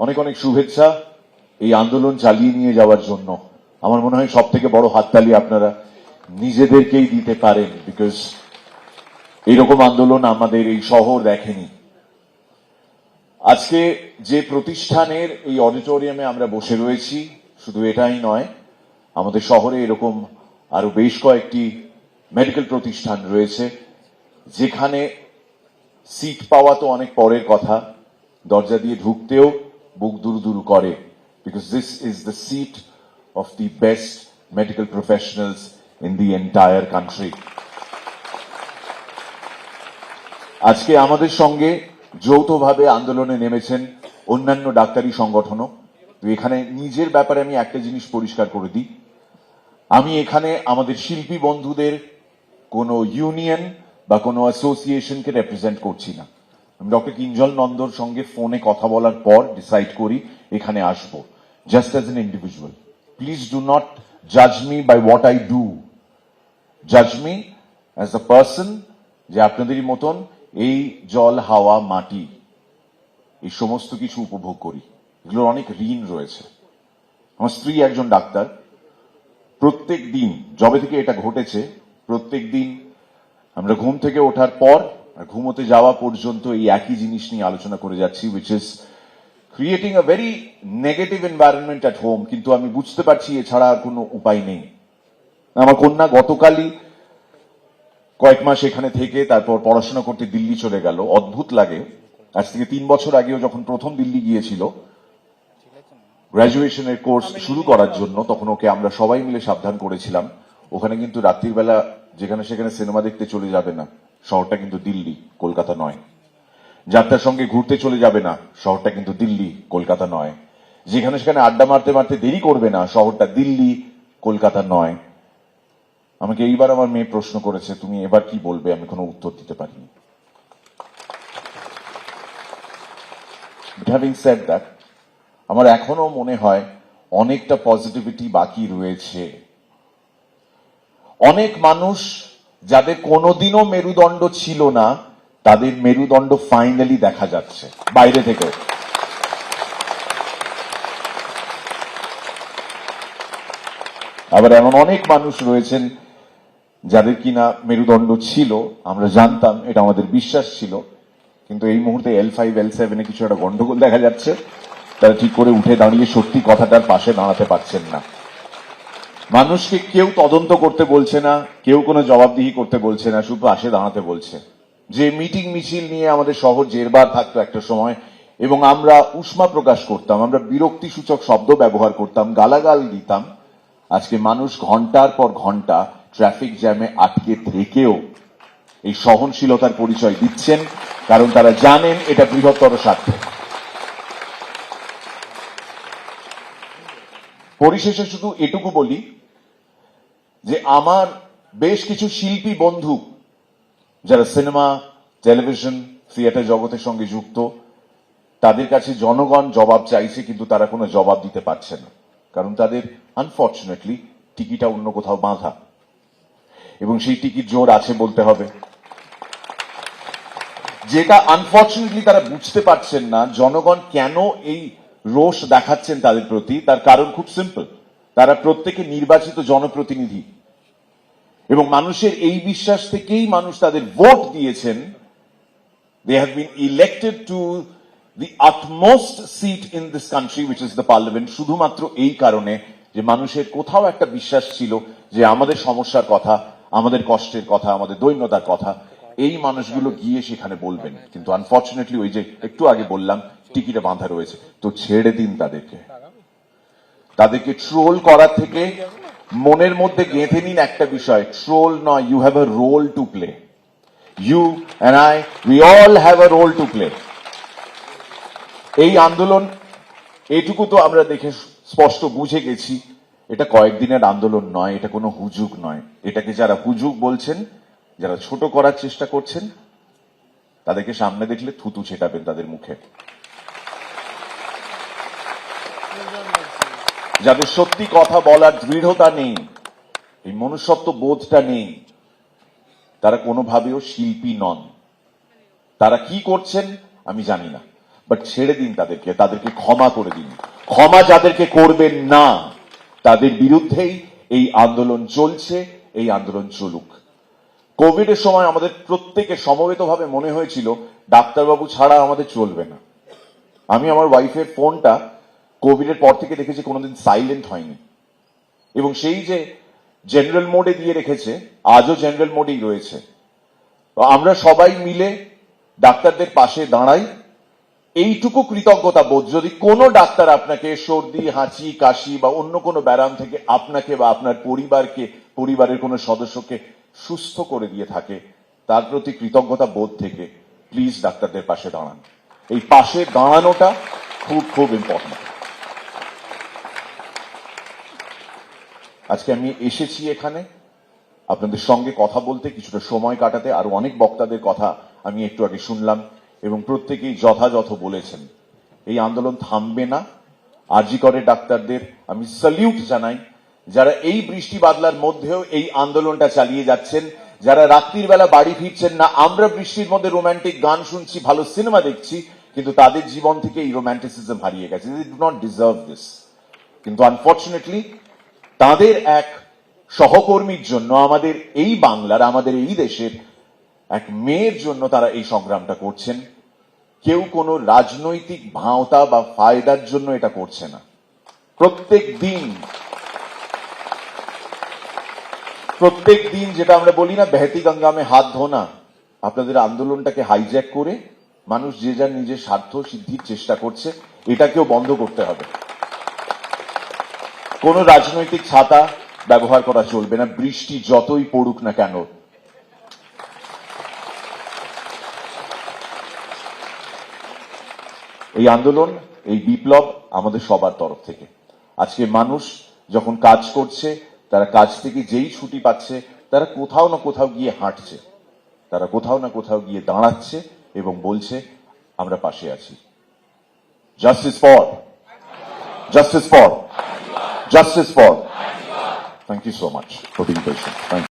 অনেক অনেক শুভেচ্ছা এই আন্দোলন চালিয়ে নিয়ে যাওয়ার জন্য। আমার মনে হয় সব থেকে বড় হাততালি আপনারা নিজেদেরকেই দিতে পারেন বিকজ এইরকম আন্দোলন আমাদের এই শহর দেখেনি। আজকে যে প্রতিষ্ঠানের এই অডিটোরিয়ামে আমরা বসে রয়েছি, শুধু এটাই নয়, আমাদের শহরে এরকম আরও বেশ কয়েকটি মেডিকেল প্রতিষ্ঠান রয়েছে, যেখানে সিট পাওয়া তো অনেক পরের কথা, দরজা দিয়ে ঢুকতেও বুক দুরু দুরু করে because this is the seat of the best medical professionals in the entire country আজকে আমাদের সঙ্গে যৌথভাবে আন্দোলনে নেমেছেন অন্যান্য ডাক্তারি সংগঠনও। এখানে নিজের ব্যাপারে আমি একটা জিনিস পরিষ্কার করে দিই। আমি এখানে আমাদের শিল্পী বন্ধুদের কোনো ইউনিয়ন বা কোনো অ্যাসোসিয়েশনকে রেপ্রেজেন্ট করছি না। ডক্টর কিঞ্জল নন্দর সঙ্গে ফোনে কথা বলার পর ডিসাইড করি এখানে আসব just as an individual please do not জাজ me by what I do জাজ মি অ্যাজ আ পার্সন যে আপনাদেরই মতন এই জল, হাওয়া, মাটি, এই সমস্ত কিছু উপভোগ করি। এগুলোর অনেক ঋণ রয়েছে। আমার স্ত্রী একজন ডাক্তার। প্রত্যেক দিন, যবে থেকে এটা ঘটেছে, প্রত্যেক দিন আমরা ঘুম থেকে ওঠার পর ঘুমোতে যাওয়া পর্যন্ত এই একই জিনিস নিয়ে আলোচনা করে যাচ্ছি which is creating a very negative environment at home কিন্তু আমি বুঝতে পারছি এছাড়া আর কোনো উপায় নেই। আমার কন্যা গতকালই কয়েক মাস এখানে থেকে তারপর পড়াশোনা করতে দিল্লি চলে গেল। অদ্ভুত লাগে। আজ থেকে তিন বছর আগেও যখন প্রথম দিল্লি গিয়েছিল গ্রাজুয়েশনের কোর্স শুরু করার জন্য, তখন ওকে আমরা সবাই মিলে সাবধান করেছিলাম। ওখানে কিন্তু রাত্রির বেলা যেখানে সেখানে সিনেমা দেখতে চলে যাবে না। শহরটা কিন্তু দিল্লি, কলকাতা নয়। যাত্রার সঙ্গে ঘুরতে চলে যাবে না, শহরটা কিন্তু দিল্লি, কলকাতা নয়। যেখানে সেখানে আড্ডা মারতে মারতে দেরি করবে না, শহরটা দিল্লি, কলকাতা নয়। আমাকে এইবার আমার মেয়ে প্রশ্ন করেছে, তুমি এবার কি বলবে? আমি কোনো উত্তর দিতে পারিনি। হ্যাভিং সেড দ্যাট আমার এখনও মনে হয় অনেকটা পজিটিভিটি বাকি রয়েছে। অনেক মানুষ যাদের কোনোদিনও মেরুদণ্ড ছিল না, তাদের মেরুদণ্ড ফাইনালি দেখা যাচ্ছে, বাইরে থেকে। আবার এমন অনেক মানুষ রয়েছেন যাদের কিনা মেরুদণ্ড ছিল, আমরা জানতাম, এটা আমাদের বিশ্বাস ছিল, কিন্তু এই মুহূর্তে এল ফাইভ এল সেভেনে কিছু একটা গন্ডগোল দেখা যাচ্ছে, তারা ঠিক করে উঠে দাঁড়িয়ে সত্যি কথাটার পাশে দাঁড়াতে পারছেন না। মানুষকে কেউ তদন্ত করতে বলছে না, কেউ কোনো জবাবদিহি করতে বলছে না, শুধু পাশে দাঁড়াতে বলছে। যে মিটিং মিছিল নিয়ে আমাদের শহর জেরবার থাকতো একটা সময়, এবং আমরা উষ্মা প্রকাশ করতাম, আমরা বিরক্তি সূচক শব্দ ব্যবহার করতাম, গালাগাল দিতাম, আজকে মানুষ ঘণ্টার পর ঘণ্টা ট্রাফিক জ্যামে আটকে থেকেও এই সহনশীলতার পরিচয় দিচ্ছেন, কারণ তারা জানেন এটা বৃহত্তর স্বার্থে। পরিশেষে শুধু এটুকু বলি যে আমার বেশ কিছু শিল্পী বন্ধু যারা সিনেমা, টেলিভিশন, থিয়েটার জগতের সঙ্গে যুক্ত, তাদের কাছে জনগণ জবাব চাইছে, কিন্তু তারা কোনো জবাব দিতে পারছে না। কারণ তাদের আনফর্চুনেটলি টিকিটা অন্য কোথাও বাঁধা। এবং সেই টিকিট জোর আছে বলতে হবে। যেটা আনফর্চুনেটলি তারা বুঝতে পারছেন না, জনগণ কেন এই রোষ দেখাচ্ছেন তাদের প্রতি, তার কারণ খুব সিম্পল তারা প্রত্যেকে নির্বাচিত জনপ্রতিনিধি। এবং মানুষের এই বিশ্বাস থেকেই মানুষ তাদের ভোট দিয়েছেন they have been elected to the utmost seat in this country which is the parliament শুধুমাত্র এই কারণে যে মানুষের কোথাও একটা বিশ্বাস ছিল যে আমাদের সমস্যার কথা, আমাদের কষ্টের কথা, আমাদের দৈন্যতার কথা, এই মানুষগুলো গিয়ে সেখানে বলবেন। কিন্তু আনফর্চুনেটলি ওই যে একটু আগে বললাম, টিকিটে বাঁধা রয়েছে। তো ছেড়ে দিন তাদেরকে। তাদেরকে ট্রোল করা থেকে মনের মধ্যে গেঁথে নিন একটা বিষয় ট্রোল নয় you have a role to play you and I we all have a role to play এই আন্দোলন, এটুকু তো আমরা দেখে স্পষ্ট বুঝে গেছি, এটা কয়েকদিনের আন্দোলন নয়, এটা কোনো হুজুগ নয়। এটাকে যারা হুজুগ বলছেন, যারা ছোট করার চেষ্টা করছেন, তাদেরকে সামনে দেখলে থুতু ছেটাবেন তাদের মুখে। যাদের সত্যি কথা বলার দৃঢ়তা নেই, এই মনুষ্যত্ব বোধটা নেই, তারা কোনোভাবেও শিল্পী নন। তারা কি করছেন আমি জানি না বাট ছেড়ে দিন তাদেরকে তাদেরকে ক্ষমা করে দিন। ক্ষমা যাদেরকে করবেন না, তাদের বিরুদ্ধেই এই আন্দোলন চলছে, এই আন্দোলন চলুক। কোভিড এর সময় আমাদের প্রত্যেকে সমবেতভাবে মনে হয়েছিল, ডাক্তারবাবু ছাড়া আমাদের চলবে না। আমি আমার ওয়াইফের ফোনটা কোভিড এর পর থেকে দেখেছি কোনোদিন সাইলেন্ট হয়নি। এবং সেই যে জেনারেল মোডে দিয়ে রেখেছে, আজও জেনারেল মোডেই রয়েছে। তো আমরা সবাই মিলে ডাক্তারদের পাশে দাঁড়াই। এইটুকু কৃতজ্ঞতা বোধ যদি কোনো ডাক্তার আপনাকে সর্দি, হাঁচি, কাশি বা অন্য কোনো ব্যায়াম থেকে আপনাকে বা আপনার পরিবারকে, পরিবারের কোনো সদস্যকে সুস্থ করে দিয়ে থাকে, তার প্রতি কৃতজ্ঞতা বোধ থেকে প্লিজ ডাক্তারদের পাশে দাঁড়ান। এই পাশে দাঁড়ানোটা খুব খুব ইম্পর্টেন্ট আজকে আমি এসেছি এখানে। আপনাদের সঙ্গে কথা বলতে, কিছুটা সময় কাটাতে, আরও অনেক বক্তাদের কথা আমি একটু আগে শুনলাম এবং প্রত্যেকেই যথাযথ বলেছেন। এই আন্দোলন থামবে না। আরজি করে ডাক্তারদের আমি স্যালিউট জানাই। যারা এই বৃষ্টি বাদলার মধ্যেও এই আন্দোলনটা চালিয়ে যাচ্ছেন, যারা রাত্রির বেলা বাড়ি ফিরছেন, না আমরা বৃষ্টির মধ্যে রোমান্টিক গান শুনছি, ভালো সিনেমা দেখছি, কিন্তু তাদের জীবন থেকে এই রোমান্টিসিজম হারিয়ে গেছে। ডু নট ডিজার্ভ দিস কিন্তু আনফর্চুনেটলি তাদের এক সহকর্মীর জন্য আমাদের এই বাংলার, আমাদের এই দেশের এক মেয়ের জন্য তারা এই সংগ্রামটা করছেন। কেউ কোনো রাজনৈতিক ভাওতা বা ফায়দার জন্য এটা করছে না। প্রত্যেক দিন প্রত্যেক দিন যেটা আমরা বলি না বেহতি গঙ্গামে হাত ধোনা আপনাদের আন্দোলনটাকে হাইজ্যাক করে মানুষ যে যার নিজের স্বার্থ সিদ্ধির চেষ্টা করছে, এটাকেও বন্ধ করতে হবে। কোন রাজনৈতিক ছাতা ব্যবহার করা চলবে না, বৃষ্টি যতই পড়ুক না কেন। এই আন্দোলন, এই বিপ্লব আমাদের সবার তরফ থেকে। আজকে মানুষ যখন কাজ করছে, তারা কাজ থেকে যেই ছুটি পাচ্ছে, তারা কোথাও না কোথাও গিয়ে হাঁটছে। তারা কোথাও না কোথাও গিয়ে দাঁড়াচ্ছে এবং বলছে, আমরা পাশে আছি। Justice for justice for Justice for. Thank you so much for being patient. Thank you.